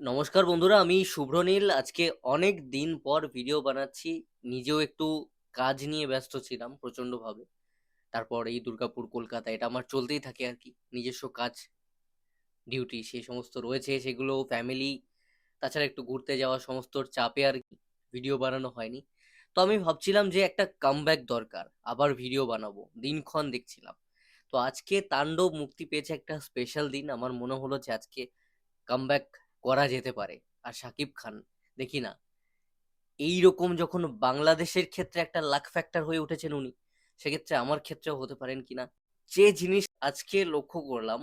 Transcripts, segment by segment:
নমস্কার বন্ধুরা, আমি শুভ্রনীল। আজকে অনেক দিন পর ভিডিও বানাচ্ছি। নিজেও একটু কাজ নিয়ে ব্যস্ত ছিলাম প্রচণ্ডভাবে। তারপর এই দুর্গাপুর, কলকাতা, এটা আমার চলতেই থাকে আর কি। নিজস্ব কাজ ডিউটি সেই সমস্ত রয়েছে, সেগুলো ফ্যামিলি তাছাড়া একটু ঘুরতে যাওয়া, সমস্ত চাপে আর কি। ভিডিও বানানো হয়নি। তো আমি ভাবছিলাম যে একটা কামব্যাক দরকার, আবার ভিডিও বানাবো। দিনক্ষণ দেখছিলাম। তো আজকে তাণ্ডব মুক্তি পেয়েছে একটা স্পেশাল দিন। আমার মনে হলো যে আজকে কামব্যাক করা যেতে পারে। আর সাকিব খান, দেখি না। এই রকম যখন বাংলাদেশের ক্ষেত্রে একটা লাক ফ্যাক্টর হয়ে উঠেছেন উনি, সেক্ষেত্রে আমার ক্ষেত্রেও হতে পারেন কিনা যে জিনিস আজকে লক্ষ্য করলাম,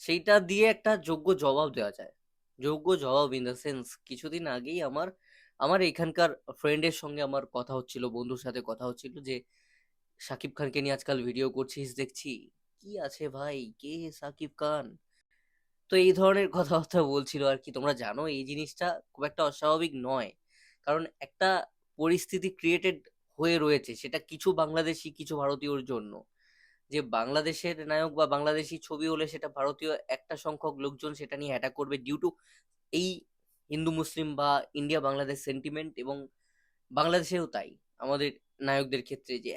সেইটা দিয়ে একটা যোগ্য জবাব দেওয়া যায়। যোগ্য জবাব ইন দ্য সেন্স কিছুদিন আগেই আমার আমার এখানকার ফ্রেন্ডের সঙ্গে আমার কথা হচ্ছিল, বন্ধুর সাথে কথা হচ্ছিল যে শাকিব খানকে নিয়ে আজকাল ভিডিও করছিস, দেখছি। কি আছে ভাই? কে শাকিব খান? তো এই ধরনের কথাবার্তা বলছিল আর কি তোমরা জানো, এই জিনিসটা খুব একটা অস্বাভাবিক নয়। কারণ একটা পরিস্থিতি ক্রিয়েটেড হয়ে রয়েছে, সেটা কিছু বাংলাদেশি, কিছু ভারতীয়র জন্য। যে বাংলাদেশের নায়ক বা বাংলাদেশি ছবি হলে সেটা ভারতীয় একটা সংখ্যক লোকজন সেটা নিয়ে অ্যাটাক করবে ডিউ টু এই হিন্দু, মুসলিম বা ইন্ডিয়া, বাংলাদেশ সেন্টিমেন্ট এবং বাংলাদেশেও তাই। আমাদের নায়কদের ক্ষেত্রে যে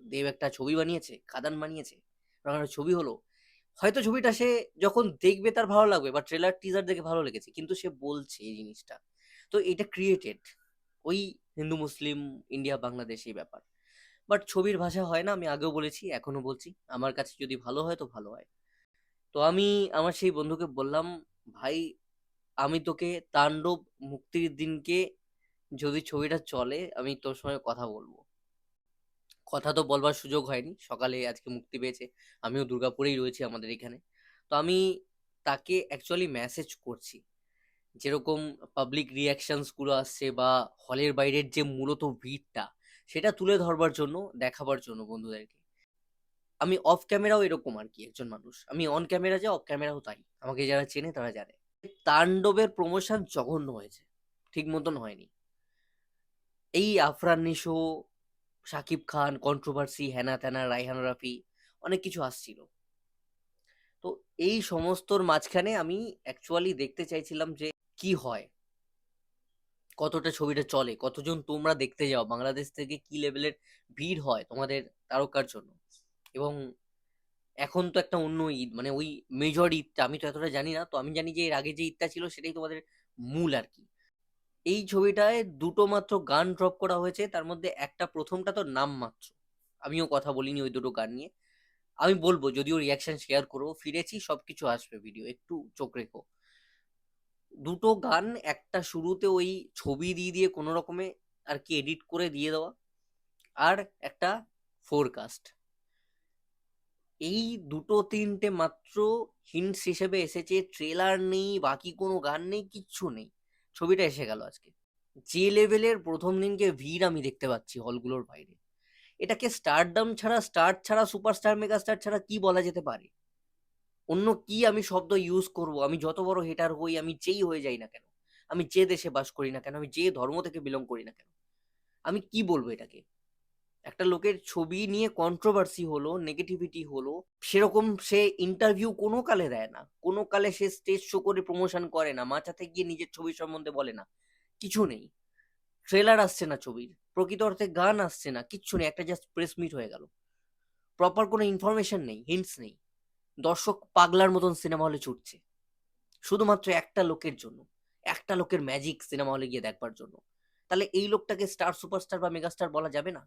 দেব একটা ছবি বানিয়েছে, খাদান বানিয়েছে ছবি হলো। হয়তো ছবিটা সে যখন দেখবে তার ভালো লাগবে বা ট্রেলার টিজার দেখে ভালো লেগেছে, কিন্তু সে বলছে এই জিনিসটা। তো এটা ক্রিয়েটেড ওই হিন্দু, মুসলিম ইন্ডিয়া বাংলাদেশ এই ব্যাপার। বাট ছবির ভাষা হয় না, আমি আগেও বলেছি এখনও বলছি, আমার কাছে যদি ভালো হয় তো ভালো হয়। তো আমি আমার সেই বন্ধুকে বললাম, ভাই, আমি তোকে তাণ্ডব মুক্তির দিনকে যদি ছবিটা চলে, আমি তোর সঙ্গে কথা বলব। কথা তো বলবার সুযোগ হয়নি। সকালে আজকে মুক্তি পেয়েছে। আমিও দুর্গাপুরেই রয়েছি আমাদের এখানে। তো আমি তাকে অ্যাকচুয়ালি মেসেজ করছি। যেরকম পাবলিক রিয়াকশানসগুলো আসছে বা হলের বাইরের যে মূলত ভিড়টা, সেটা তুলে ধরবার জন্য, দেখাবার জন্য বন্ধুদেরকে। আমি অফ ক্যামেরাও এরকম আর কি একজন মানুষ। আমি অন ক্যামেরা যা অফ ক্যামেরাও তাই। আমাকে যারা চেনে তারা জানে। তাণ্ডবের প্রমোশন জঘন্য হয়েছে। ঠিক মতন হয়নি। এই আফরান নিশো শাকিব খান কন্ট্রোভার্সি হ্যানা ত্যানা রাইহান রাফি, অনেক কিছু আসছিল। তো এই সমস্তর মাঝখানে আমি অ্যাকচুয়ালি দেখতে চাইছিলাম যে কি হয়? কতটা ছবিটা চলে? কতজন তোমরা দেখতে যাও? বাংলাদেশ থেকে কি লেভেলের ভিড় হয় তোমাদের তারকার জন্য? এবং এখন তো একটা অন্য ঈদ মানে ওই মেজর ঈদটা, আমি তো এতটা জানি না, তো আমি জানি যে এর আগে যে ঈদটা ছিল সেটাই তোমাদের মূল আর কি। এই ছবিটায় দুটো মাত্র গান ড্রপ করা হয়েছে। তার মধ্যে একটা প্রথমটা তো নাম মাত্র। আমিও কথা বলিনি ওই দুটো গান নিয়ে। আমি বলব, যদিও রিয়াকশন শেয়ার করব, ফিরেছি, সবকিছু আসবে ভিডিও একটু চোখ রেখো। দুটো গান, একটা শুরুতে ওই ছবি দিয়ে দিয়ে কোনো রকমে আর কি এডিট করে দিয়ে দেওয়া, আর একটা ফোরকাস্ট এই দুটো তিনটে মাত্র হিন্টস হিসেবে এসেছে ট্রেলার নেই, বাকি কোনো গান নেই, কিচ্ছু নেই। ছবিটা এসে গেল আজকে। যে লেভেলের প্রথম দিনকে ভিড় আমি দেখতে পাচ্ছি হলগুলোর বাইরে। এটাকে স্টারডাম ছাড়া স্টার ছাড়া সুপারস্টার মেগাস্টার ছাড়া কি বলা যেতে পারে? অন্য কি আমি শব্দ ইউজ করব? আমি যত বড় হেটার হই, আমি যেই হয়ে যাই না কেন? আমি যে দেশে বাস করি না কেন? আমি যে ধর্ম থেকে বিলং করি না কেন? আমি কি বলব এটাকে? একটা লোকের ছবি নিয়ে কন্ট্রোভার্সি হলো নেগেটিভিটি হলো, সেরকম সে ইন্টারভিউ কোনো কালে দেয় না। কোনো কালে সে স্টেজ শো করে প্রমোশন করে না, মাচাতে গিয়ে নিজের ছবি সম্বন্ধে বলে না। কিছু নেই। ট্রেলার আসছে না ছবির, প্রকৃত অর্থে গান আসছে না, কিচ্ছু নেই, একটা জাস্ট প্রেস মিট হয়ে গেল। প্রপার কোনো ইনফরমেশন নেই হিন্টস নেই। দর্শক পাগলার মতন সিনেমা হলে ছুটছে। শুধুমাত্র একটা লোকের জন্য, একটা লোকের ম্যাজিক সিনেমা হলে গিয়ে দেখবার জন্য। তাহলে এই লোকটাকে স্টার সুপারস্টার বা মেগাস্টার বলা যাবে না?